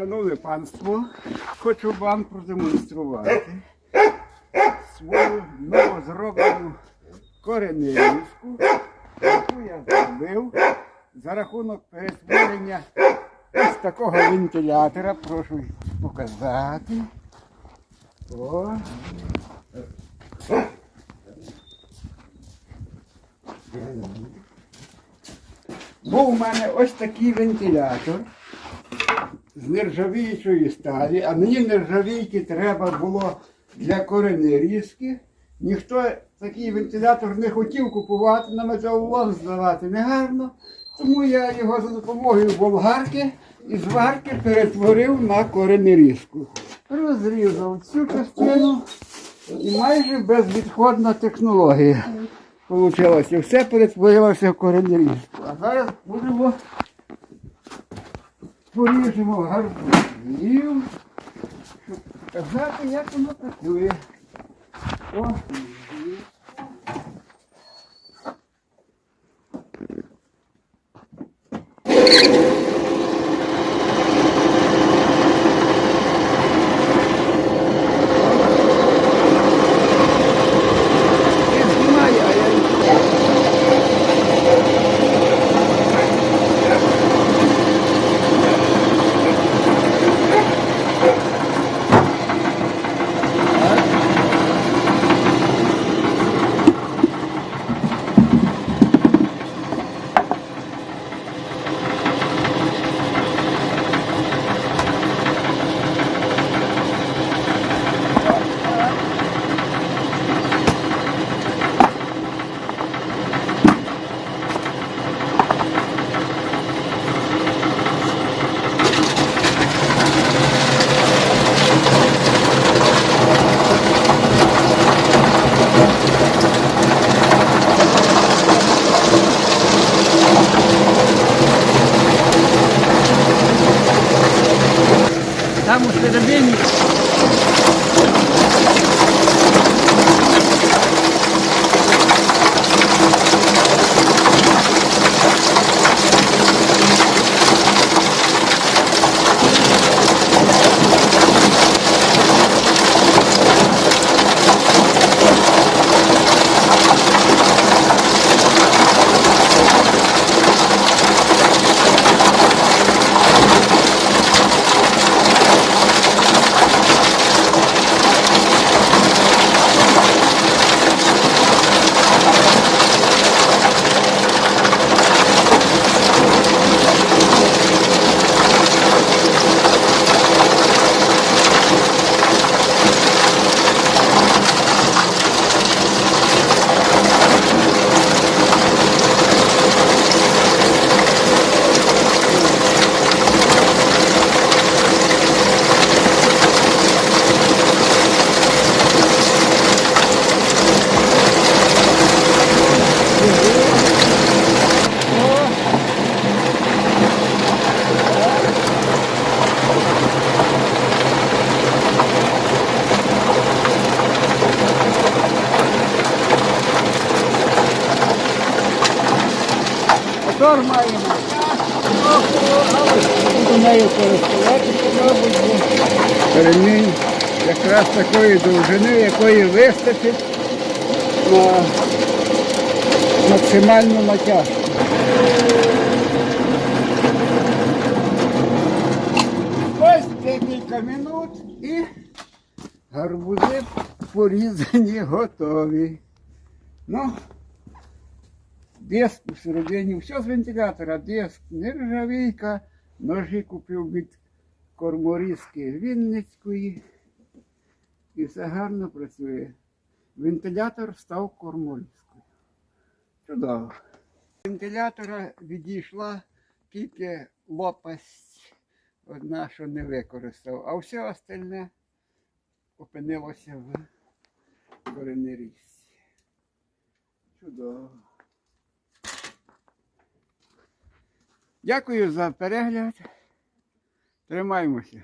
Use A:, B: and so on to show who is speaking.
A: Шановне панство, хочу вам продемонструвати свою новозроблену кореневську, яку я зробив за рахунок перетворення ось такого вентилятора. Прошу показати. О. Був у мене ось такий вентилятор з нержавіючої сталі, а мені нержавійки треба було для коренерізки. Ніхто такий вентилятор не хотів купувати, на металолом здавати негарно. Тому я його за допомогою болгарки і зварки перетворив на коренерізку. Розрізав цю частину і майже безвідходна технологія. Получилося. Все перетворилося в коренерізку. А зараз будемо поріжемо гарбузів, щоб показати, як воно працює. О, sabihin. Середині. Маємо. Буду нею користуватися, ремінь якраз такої довжини, якої вистачить на максимальну натяжку. Ось декілька минут і гарбузи порізані готові. Ну, диск у середині, все з вентилятора, диск, нержавійка, ножі купив від корморізки Вінницької. І все гарно працює. Вентилятор став корморізкою. Чудово. Вентилятора відійшла тільки лопасть одна, що не використав, а все остальне опинилося в коренерізці. Чудово. Дякую за перегляд. Тримаємося.